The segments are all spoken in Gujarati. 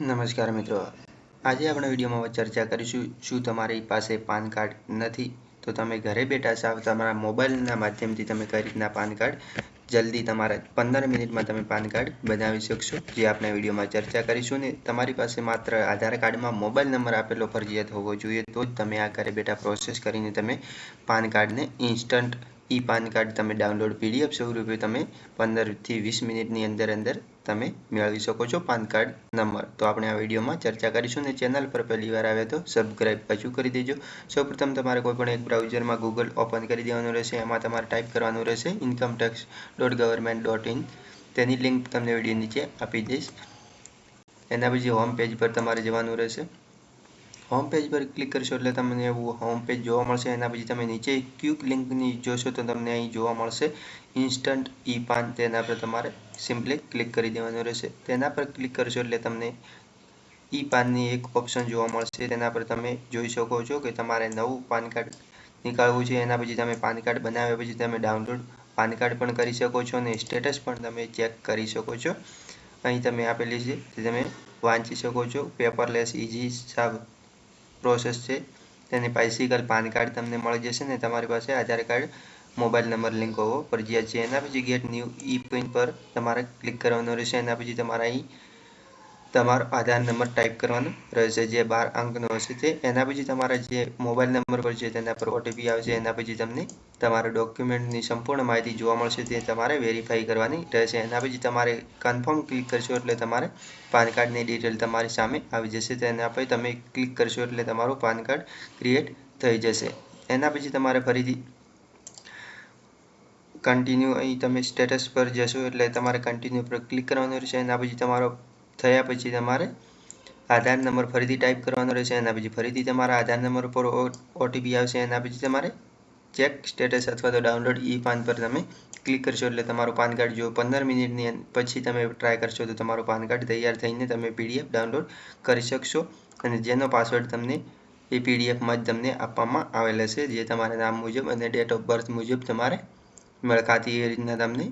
નમસ્કાર મિત્રો. આજે આપણે વિડીયોમાં ચર્ચા કરીશું, શું તમારી પાસે પાન કાર્ડ નથી? તો તમે ઘરે બેઠા સાવ તમારા મોબાઈલના માધ્યમથી તમે કઈ રીતના પાન કાર્ડ, જલ્દી તમારા પંદર મિનિટમાં તમે પાન કાર્ડ બનાવી શકશો, જે આપણે વિડીયોમાં ચર્ચા કરીશું. ને તમારી પાસે માત્ર આધાર કાર્ડમાં મોબાઈલ નંબર આપેલો ફરજિયાત હોવો જોઈએ, તો જ તમે આ ઘરે બેઠા પ્રોસેસ કરીને તમે પાન કાર્ડને ઇન્સ્ટન્ટ ઈ પાન કાર્ડ તમે ડાઉનલોડ પીડીએફ સ્વરૂપે તમે પંદરથી વીસ મિનિટની અંદર અંદર તમે મેળવી શકો છો પાન કાર્ડ નંબર. તો આપણે આ વિડીયોમાં ચર્ચા કરીશું ને ચેનલ પર પહેલી વાર આવે તો સબસ્ક્રાઇબ પાછું કરી દેજો. સૌપ્રથમ તમારે કોઈ પણ એક બ્રાઉઝરમાં ગૂગલ ઓપન કરી દેવાનું રહેશે. એમાં તમારે ટાઈપ કરવાનું રહેશે income tax dot government dot in તેની લિંક તમને વીડિયો નીચે આપી દઈશ. એના પછી હોમ પેજ પર તમારે જવાનું રહેશે. હોમ પેજ પર ક્લિક કરશો એટલે તમને એવું હોમ પેજ જોવા મળશે એના પછી તમે નીચે ક્યુક લિંકની જોશો તો તમને અહીં જોવા મળશે ઇન્સ્ટન્ટ ઈ પાન તેના પર તમારે સિમ્પલી ક્લિક કરી દેવાનું રહેશે. તેના પર ક્લિક કરશો એટલે તમને ઈ પાનની એક ઓપ્શન જોવા મળશે. તેના પર તમે જોઈ શકો છો કે તમારે નવું પાન કાર્ડ નીકાળવું છે. એના પછી તમે પાન કાર્ડ બનાવ્યા પછી તમે ડાઉનલોડ પાન કાર્ડ પણ કરી શકો છો અને સ્ટેટસ પણ તમે ચેક કરી શકો છો. અહીં તમે આપેલી છે તમે વાંચી શકો છો. પેપરલેસ ઇઝી સાબ પ્રોસેસ છે. તેની બાઇસિકલ પાન કાર્ડ તમને મળી જશે ને તમારી પાસે Aadhaar card mobile number link હોવો. ફરજિયાત છે. એના પછી ગેટ ન્યૂ ઈ પિન પર તમારે ક્લિક કરવાનું રહેશે. એના પછી તમારા અહીં તમારો આધાર નંબર ટાઈપ કરવાનો રહેશે, જે બાર અંકનો હશે તે. એના પછી તમારા જે મોબાઈલ નંબર પર છે તેના પર ઓટીપી આવશે, એના પછી તમને તમારા ડોક્યુમેન્ટની સંપૂર્ણ માહિતી જોવા મળશે, તે તમારે વેરીફાઈ કરવાની રહેશે. એના પછી તમારે કન્ફર્મ ક્લિક કરશો એટલે તમારે પાન કાર્ડની ડિટેલ તમારી સામે આવી જશે. તેના પછી તમે ક્લિક કરશો એટલે તમારું પાન કાર્ડ ક્રિએટ થઈ જશે. એના પછી તમારે ફરીથી કન્ટિન્યુ અહીં તમે સ્ટેટસ પર જશો એટલે તમારે કન્ટિન્યુ પર ક્લિક કરવાનું રહેશે. એના પછી તમારો થયા પછી તમારે આધાર નંબર ફરીથી ટાઈપ કરવાનો રહેશે એના પછી ફરીથી તમારા આધાર નંબર પર ઓટીપી આવશે એના પછી તમારે ચેક સ્ટેટસ અથવા તો ડાઉનલોડ ઈ પાન પર તમે ક્લિક કરશો એટલે તમારું પાન કાર્ડ જો પંદર મિનિટની પછી તમે ટ્રાય કરશો તો તમારું પાન કાર્ડ તૈયાર થઈને તમે પીડીએફ ડાઉનલોડ કરી શકશો અને જેનો પાસવર્ડ તમને એ પીડીએફમાં જ તમને આપવામાં આવેલ હશે, જે તમારા નામ મુજબ અને ડેટ ઓફ બર્થ મુજબ તમારે મળખાતી એ રીતના તમને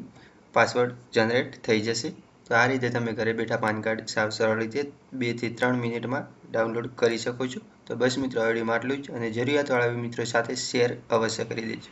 પાસવર્ડ જનરેટ થઈ જશે. તો આ રીતે તમે ઘરે બેઠા પાન કાર્ડ સાવ સરળ રીતે બેથી ત્રણ મિનિટમાં ડાઉનલોડ કરી શકો છો. તો બસ મિત્રો, આ આટલું જ અને જરૂરિયાતવાળા મિત્રો સાથે શેર અવશ્ય કરી દેજો.